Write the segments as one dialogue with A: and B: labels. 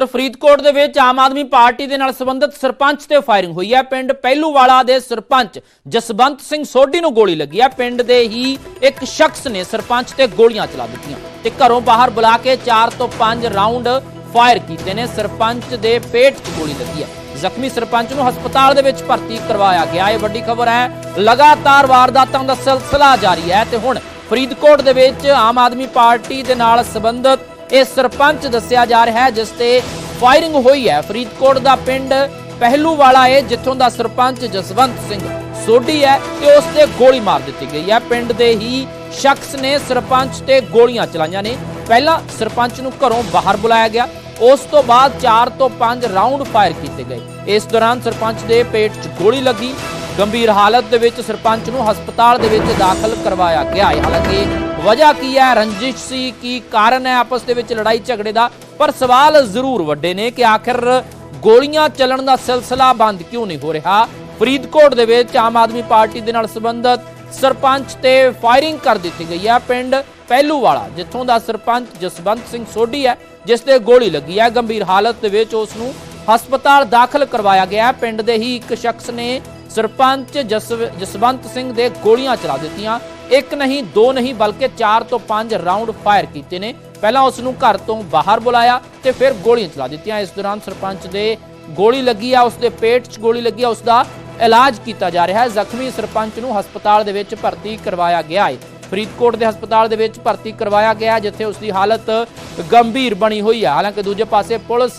A: ਤਾਂ ਫਰੀਦਕੋਟ ਦੇ ਵਿੱਚ ਆਮ ਆਦਮੀ ਪਾਰਟੀ ਦੇ ਨਾਲ ਸੰਬੰਧਿਤ ਸਰਪੰਚ ਤੇ ਫਾਇਰਿੰਗ ਹੋਈ ਹੈ। ਪਿੰਡ ਪਹਿਲੂਵਾਲਾ ਦੇ ਸਰਪੰਚ ਜਸਵੰਤ ਸਿੰਘ ਸੋਢੀ ਨੂੰ ਗੋਲੀ ਲੱਗੀ ਹੈ। ਪਿੰਡ ਦੇ ਹੀ ਇੱਕ ਸ਼ਖਸ ਨੇ ਸਰਪੰਚ ਤੇ ਗੋਲੀਆਂ ਚਲਾ ਦਿੱਤੀਆਂ ਤੇ ਘਰੋਂ ਬਾਹਰ ਬੁਲਾ ਕੇ 4 ਤੋਂ 5 ਰਾਉਂਡ ਫਾਇਰ ਕੀਤੇ ਨੇ। ਸਰਪੰਚ ਦੇ ਪੇਟ 'ਚ ਗੋਲੀ ਲੱਗੀ ਹੈ। ਜ਼ਖਮੀ ਸਰਪੰਚ ਨੂੰ ਹਸਪਤਾਲ ਦੇ ਵਿੱਚ ਭਰਤੀ ਕਰਵਾਇਆ ਗਿਆ। ਇਹ ਵੱਡੀ ਖਬਰ ਹੈ। ਲਗਾਤਾਰ ਵਾਰਦਾਤਾਂ ਦਾ ਸਿਲਸਿਲਾ ਜਾਰੀ ਹੈ ਤੇ ਹੁਣ ਫਰੀਦਕੋਟ ਦੇ ਵਿੱਚ ਆਮ ਆਦਮੀ ਪਾਰਟੀ ਦੇ ਨਾਲ ਸੰਬੰਧਿਤ ਇਹ ਸਰਪੰਚ ਦੱਸਿਆ ਜਾ ਰਿਹਾ ਹੈ, ਜਿਸ ਤੇ ਫਾਇਰਿੰਗ ਹੋਈ ਹੈ। ਫਰੀਦਕੋਟ ਦਾ ਪਿੰਡ ਪਹਿਲੂ ਵਾਲਾ ਹੈ ਜਿੱਥੋਂ ਦਾ ਸਰਪੰਚ ਜਸਵੰਤ ਸਿੰਘ ਸੋਢੀ ਹੈ ਤੇ ਉਸ ਤੇ ਗੋਲੀ ਮਾਰ ਦਿੱਤੀ ਗਈ ਹੈ। ਪਿੰਡ ਦੇ ਹੀ ਸ਼ਖਸ ਨੇ ਸਰਪੰਚ ਤੇ ਗੋਲੀਆਂ ਚਲਾਈਆਂ ਨੇ। ਪਹਿਲਾਂ ਸਰਪੰਚ ਨੂੰ ਘਰੋਂ ਬਾਹਰ ਬੁਲਾਇਆ ਗਿਆ। ਉਸ ਤੋਂ ਬਾਅਦ 4 ਤੋਂ 5 ਰਾਉਂਡ ਫਾਇਰ ਕੀਤੇ ਗਏ। ਇਸ ਦੌਰਾਨ ਸਰਪੰਚ ਦੇ ਪੇਟ 'ਚ ਗੋਲੀ ਲੱਗੀ। ਗੰਭੀਰ ਹਾਲਤ ਦੇ ਵਿੱਚ ਸਰਪੰਚ ਨੂੰ ਹਸਪਤਾਲ ਦੇ ਵਿੱਚ ਦਾਖਲ ਕਰਵਾਇਆ ਗਿਆ। ਹੈ ਹਾਲਾਂਕਿ ਵਜ੍ਹਾ ਕੀ ਹੈ? ਰੰਜਿਸ਼ ਸੀ, ਕੀ ਕਾਰਨ ਹੈ? ਆਪਸ ਦੇ ਵਿੱਚ ਲੜਾਈ ਝਗੜੇ ਦਾ। ਪਰ ਸਵਾਲ ਜ਼ਰੂਰ ਵੱਡੇ ਨੇ ਕਿ ਆਖਿਰ ਗੋਲੀਆਂ ਚੱਲਣ ਦਾ ਸਿਲਸਿਲਾ ਬੰਦ ਕਿਉਂ ਨਹੀਂ ਹੋ ਰਿਹਾ? ਫਰੀਦਕੋਟ ਦੇ ਵਿੱਚ ਆਮ ਆਦਮੀ ਪਾਰਟੀ ਦੇ ਨਾਲ ਸੰਬੰਧਿਤ ਸਰਪੰਚ ਤੇ ਫਾਇਰਿੰਗ ਕਰ ਦਿੱਤੀ ਗਈ ਹੈ। ਪਿੰਡ ਪਹਿਲੂਵਾਲਾ, ਜਿੱਥੋਂ ਦਾ ਸਰਪੰਚ ਜਸਵੰਤ ਸਿੰਘ ਸੋਢੀ ਹੈ, ਜਿਸ ਤੇ ਗੋਲੀ ਲੱਗੀ ਹੈ। ਗੰਭੀਰ ਹਾਲਤ ਦੇ ਵਿੱਚ ਉਸ ਨੂੰ ਹਸਪਤਾਲ ਦਾਖਲ ਕਰਵਾਇਆ ਗਿਆ। ਪਿੰਡ ਦੇ ਹੀ ਇੱਕ ਸ਼ਖਸ ਨੇ ਸਰਪੰਚ ਜਸਵ- ਜਸਵੰਤ ਸਿੰਘ ਦੇ ਗੋਲੀਆਂ ਚਲਾ ਦਿੱਤੀਆਂ। ਇੱਕ ਨਹੀਂ, ਦੋ ਨਹੀਂ, ਬਲਕਿ 4 ਤੋਂ 5 ਰਾਉਂਡ ਫਾਇਰ ਕੀਤੇ ਨੇ। ਪਹਿਲਾਂ ਉਸ ਨੂੰ ਘਰ ਤੋਂ ਬਾਹਰ ਬੁਲਾਇਆ ਤੇ ਫਿਰ ਗੋਲੀਆਂ ਚਲਾ ਦਿੱਤੀਆਂ। ਇਸ ਦੌਰਾਨ ਸਰਪੰਚ ਦੇ ਗੋਲੀ ਲੱਗੀ ਆ ਉਸ ਦੇ ਪੇਟ 'ਚ ਗੋਲੀ ਲੱਗੀ ਆ ਉਸ ਦਾ ਇਲਾਜ ਕੀਤਾ ਜਾ ਰਿਹਾ ਹੈ। ਜ਼ਖਮੀ ਸਰਪੰਚ ਨੂੰ ਹਸਪਤਾਲ ਦੇ ਵਿੱਚ ਭਰਤੀ ਕਰਵਾਇਆ ਗਿਆ ਹੈ। ਫਰੀਦਕੋਟ ਦੇ ਹਸਪਤਾਲ ਦੇ ਵਿੱਚ ਭਰਤੀ ਕਰਵਾਇਆ ਗਿਆ, ਜਿੱਥੇ ਉਸ ਦੀ ਹਾਲਤ ਗੰਭੀਰ ਬਣੀ ਹੋਈ ਹੈ ਹਾਲਾਂਕਿ ਦੂਜੇ ਪਾਸੇ ਪੁਲਿਸ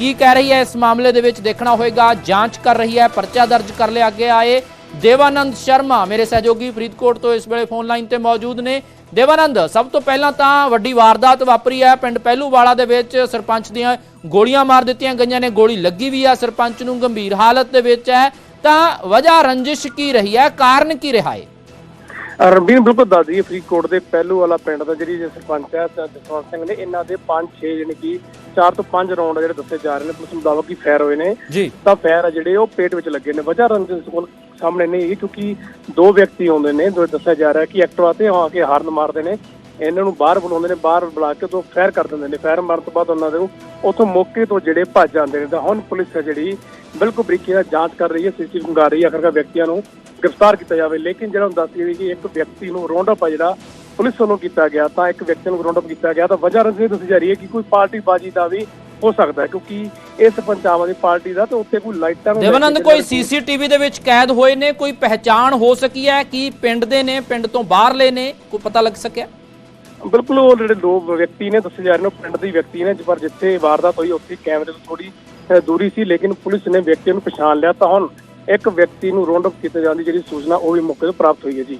A: ਕੀ ਕਹਿ ਰਹੀ ਹੈ? ਇਸ ਮਾਮਲੇ ਦੇ ਵਿੱਚ ਦੇਖਣਾ ਹੋਏਗਾ, ਜਾਂਚ ਕਰ ਰਹੀ ਹੈ, ਪਰਚਾ ਦਰਜ ਕਰ ਲਿਆ ਗਿਆ ਹੈ। ਦੇਵਾਨੰਦ ਸ਼ਰਮਾ ਮੇਰੇ ਸਹਿਯੋਗੀ ਫਰੀਦਕੋਟ ਤੋਂ ਇਸ ਵੇਲੇ ਫੋਨ ਲਾਈਨ ਤੇ ਮੌਜੂਦ ਨੇ। ਦੇਵਾਨੰਦ, ਸਭ ਤੋਂ ਪਹਿਲਾਂ ਤਾਂ ਵੱਡੀ ਵਾਰਦਾਤ ਵਾਪਰੀ ਹੈ। ਪਿੰਡ ਪਹਿਲੂਵਾਲਾ ਦੇ ਵਿੱਚ ਸਰਪੰਚ ਦੀਆਂ ਗੋਲੀਆਂ ਮਾਰ ਦਿੱਤੀਆਂ ਗਈਆਂ ਨੇ। ਗੋਲੀ ਲੱਗੀ ਵੀ ਆ ਸਰਪੰਚ ਨੂੰ ਗੰਭੀਰ ਹਾਲਤ ਦੇ ਵਿੱਚ ਹੈ। ਤਾਂ ਵਜ੍ਹਾ ਰੰਜਿਸ਼ ਕੀ ਰਹੀ ਹੈ? ਕਾਰਨ ਕੀ ਰਿਹਾ ਹੈ?
B: ਰਣਬੀਰ ਬਿਲਕੁਲ ਦੱਸ ਦਈਏ ਫਰੀਦਕੋਟ ਦੇ ਪਹਿਲੂ ਵਾਲਾ ਪਿੰਡ ਦਾ ਜਿਹੜੀ ਸਰਪੰਚ ਹੈ ਜਸਵੰਤ ਸਿੰਘ ਨੇ ਇਹਨਾਂ ਦੇ 5-6 ਯਾਨੀ ਕਿ 4 ਤੋਂ 5 ਰਾਉਂਡ ਜਿਹੜੇ ਦੱਸੇ ਜਾ ਰਹੇ ਨੇ ਪੁਲਿਸ ਮੁਤਾਬਕ ਕੀ ਫਾਇਰ ਹੋਏ ਨੇ। ਤਾਂ ਫਾਇਰ ਆ ਜਿਹੜੇ ਉਹ ਪੇਟ ਵਿੱਚ ਲੱਗੇ ਨੇ। ਵਜ੍ਹਾ ਰੰਜਨ ਕੋਲ ਸਾਹਮਣੇ ਨਹੀਂ ਕਿਉਂਕਿ ਦੋ ਵਿਅਕਤੀ ਆਉਂਦੇ ਨੇ ਦੋ ਦੱਸਿਆ ਜਾ ਰਿਹਾ ਕਿ ਐਕਟਿਵਾ ਤੇ ਆ ਕੇ ਹਾਰਨ ਮਾਰਦੇ ਨੇ। ਇਹਨਾਂ ਨੂੰ ਬਾਹਰ ਬੁਲਾਉਂਦੇ ਨੇ ਬਾਹਰ ਬੁਲਾ ਕੇ ਤੋਂ ਫਾਇਰ ਕਰ ਦਿੰਦੇ ਨੇ। ਫਾਇਰ ਮਾਰਨ ਤੋਂ ਬਾਅਦ ਉਹਨਾਂ ਦੇ ਉਥੋਂ ਮੌਕੇ ਤੋਂ ਜਿਹੜੇ ਭੱਜ ਜਾਂਦੇ ਨੇ। ਤਾਂ ਹੁਣ ਪੁਲਿਸ ਹੈ ਜਿਹੜੀ ਬਿਲਕੁਲ ਬਰੀਕੀ ਨਾਲ ਜਾਂਚ ਕਰ ਰਹੀ ਹੈ ਸੀਸੀਟੀਵੀ ਮੰਗਾ ਰਹੀ ਹੈ ਆਖਰਕਾਰ ਵਿਅਕਤੀਆਂ ਨੂੰ। ਗ੍ਰਿਫਤਾਰ ਕੀਤਾ ਜਾਵੇ। ਲੇਕਿਨ ਜਿਹੜਾ ਹੁਣ ਦੱਸ ਦਈਏ ਕਿ ਇੱਕ ਵਿਅਕਤੀ ਨੂੰ ਰੌਂਡ ਅਪ ਆ ਜਿਹੜਾ ਪੁਲਿਸ ਵੱਲੋਂ ਕੀਤਾ ਗਿਆ ਤਾਂ ਇੱਕ ਵਿਅਕਤੀ ਨੂੰ ਰੌਂਡ ਅਪ ਕੀਤਾ ਗਿਆ। ਤਾਂ ਵਜ੍ਹਾ ਰੰਜਨ ਦੱਸੀ ਜਾ ਰਹੀ ਹੈ ਕਿ ਕੋਈ ਪਾਰਟੀ ਬਾਜੀ ਦਾ ਵੀ ਹੋ ਸਕਦਾ ਹੈ ਕਿਉਂਕਿ ਇਸ ਪੰਚਾਇਤ ਦੀ ਪਾਰਟੀ ਦਾ ਤੇ ਉੱਤੇ ਕੋਈ ਲਾਈਟਾਂ ਨੂੰ
A: ਦੇਵਾਨੰਦ ਕੋਈ ਸੀਸੀਟੀਵੀ ਦੇ ਵਿੱਚ ਕੈਦ ਹੋਏ ਨੇ ਕੋਈ ਪਹਿਚਾਣ ਹੋ ਸਕੀ ਹੈ ਕਿ ਪਿੰਡ ਦੇ ਨੇ ਪਿੰਡ ਤੋਂ ਬਾਹਰਲੇ ਨੇ ਕੋਈ ਪਤਾ ਲੱਗ ਸਕਿਆ?
B: ਬਿਲਕੁਲ ਉਹ ਜਿਹੜੇ ਦੋ ਵਿਅਕਤੀ ਨੇ ਦੱਸੇ ਜਾ ਰਹੇ ਨੇ ਪਿੰਡ ਦੇ ਵਿਅਕਤੀ ਨੇ ਪਰ ਜਿੱਥੇ ਵਾਰਦਾਤ ਹੋਈ ਉੱਥੇ ਕੈਮਰੇ ਤੋਂ ਥੋੜੀ ਦੂਰੀ ਸੀ ਲੇਕਿਨ ਪੁਲਿਸ ਨੇ ਵਿਅਕਤੀ ਨੂੰ ਪਛਾਣ ਲਿਆ। ਤਾਂ ਹੁਣ ਇੱਕ ਵਿਅਕਤੀ ਨੂੰ ਰੌਂਡ ਅਪ ਕੀਤੇ ਜਾਣ ਦੀ ਜਿਹੜੀ ਸੂਚਨਾ ਉਹ ਵੀ ਮੌਕੇ ਤੇ ਪ੍ਰਾਪਤ ਹੋਈ ਹੈ ਜੀ।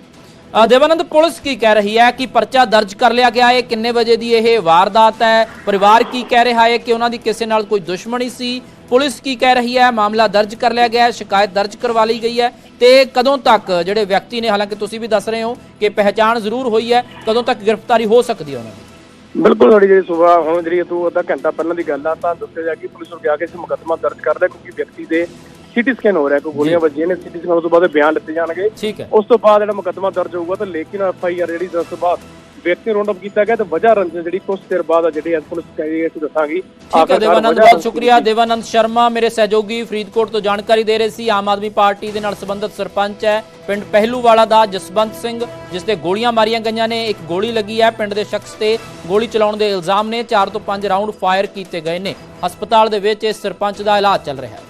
A: ਅ, ਦੇਵਾਨੰਦ ਪੁਲਿਸ ਕੀ ਕਹਿ ਰਹੀ ਹੈ ਕਿ ਪਰਚਾ ਦਰਜ ਕਰ ਲਿਆ ਗਿਆ ਹੈ? ਕਿੰਨੇ ਵਜੇ ਦੀ ਇਹ ਵਾਰਦਾਤ ਹੈ? ਪਰਿਵਾਰ ਕੀ ਕਹਿ ਰਿਹਾ ਹੈ ਕਿ ਉਹਨਾਂ ਦੀ ਕਿਸੇ ਨਾਲ ਕੋਈ ਦੁਸ਼ਮਣੀ ਸੀ? ਪੁਲਿਸ ਕੀ ਕਹਿ ਰਹੀ ਹੈ? ਮਾਮਲਾ ਦਰਜ ਕਰ ਲਿਆ ਗਿਆ ਹੈ ਸ਼ਿਕਾਇਤ ਦਰਜ ਕਰਵਾ ਲਈ ਗਈ ਹੈ ਤੇ ਕਦੋਂ ਤੱਕ ਜਿਹੜੇ ਵਿਅਕਤੀ ਨੇ ਹਾਲਾਂਕਿ ਤੁਸੀਂ ਵੀ ਦੱਸ ਰਹੇ ਹੋ ਕਿ ਪਹਿਚਾਣ ਜ਼ਰੂਰ ਹੋਈ ਹੈ ਕਦੋਂ ਤੱਕ ਗ੍ਰਿਫਤਾਰੀ ਹੋ ਸਕਦੀ ਹੈ ਉਹਨਾਂ ਦੀ?
B: ਬਿਲਕੁਲ ਸਾਡੀ ਜਿਹੜੀ ਸੁਬਾਹ ਹੁਣ ਜਿਹੜੀ ਤੂੰ ਅੱਧਾ ਘੰਟਾ ਪਹਿਲਾਂ ਦੀ ਗੱਲ ਆ ਤਾਂ ਦੱਸਿਆ ਜਾ ਕਿ ਪੁਲਿਸ ਨੂੰ ਗਿਆ ਕੇ ਇਸ ਮੁਕੱਦਮਾ ਦਰਜ ਕਰ ਲਿਆ ਕਿਉਂਕਿ ਵਿਅਕਤੀ ਦੇ ਸੀਟੀ ਸਕੈਨ ਹੋ ਰਿਹਾ ਕੋਈ ਗੋਲੀਆਂ ਵੱਜੀਆਂ ਨੇ ਸੀਟੀ ਸਕੈਨ ਤੋਂ ਬਾਅਦ ਬਿਆਨ ਲਿੱਤੇ ਜਾਣਗੇ।
A: ਠੀਕ ਹੈ।
B: ਉਸ ਤੋਂ ਬਾਅਦ ਜਿਹੜਾ ਮੁਕੱਦਮਾ ਦਰਜ ਹੋਊਗਾ ਤਾਂ ਲੇਕਿਨ ਐਫ ਆਈ ਆਰ ਜਿਹੜੀ ਦਸ ਤੋਂ ਬਾਅਦ ਵਿਅਕਤੀ ਰੌਂਡ ਅਪ ਕੀਤਾ ਗਿਆ ਤੇ ਵਜ੍ਹਾ ਰੰਜਨ ਜਿਹੜੀ ਕੁਝ ਦੇਰ ਬਾਅਦ ਆ ਜਿਹੜੀ ਪੁਲਿਸ ਕਹੀ ਅਸੀਂ ਦੱਸਾਂਗੀ।
A: ਠੀਕ ਹੈ ਦੇਵਾਨੰਦ ਬਹੁਤ ਸ਼ੁਕਰੀਆ। ਦੇਵਾਨੰਦ ਸ਼ਰਮਾ ਮੇਰੇ ਸਹਿਯੋਗੀ ਫਰੀਦਕੋਟ ਤੋਂ ਜਾਣਕਾਰੀ ਦੇ ਰਹੇ ਸੀ। ਆਮ ਆਦਮੀ ਪਾਰਟੀ ਦੇ ਨਾਲ ਸੰਬੰਧਿਤ ਸਰਪੰਚ ਹੈ ਪਿੰਡ ਪਹਿਲੂਵਾਲਾ ਦਾ ਜਸਵੰਤ ਸਿੰਘ ਜਿਸ ਤੇ ਗੋਲੀਆਂ ਮਾਰੀਆਂ ਗਈਆਂ ਨੇ। ਇੱਕ ਗੋਲੀ ਲੱਗੀ ਹੈ ਪਿੰਡ ਦੇ ਸ਼ਖਸ ਤੇ ਗੋਲੀ ਚਲਾਉਣ ਦੇ ਇਲਜ਼ਾਮ ਨੇ। 4 ਤੋਂ 5 ਰਾਉਂਡ ਫਾਇਰ ਕੀਤੇ ਗਏ ਨੇ। ਹਸਪਤਾਲ ਦੇ ਵਿੱਚ ਇਸ ਸਰਪੰਚ ਦਾ ਇਲਾਜ ਚੱਲ ਰਿਹਾ ਹੈ।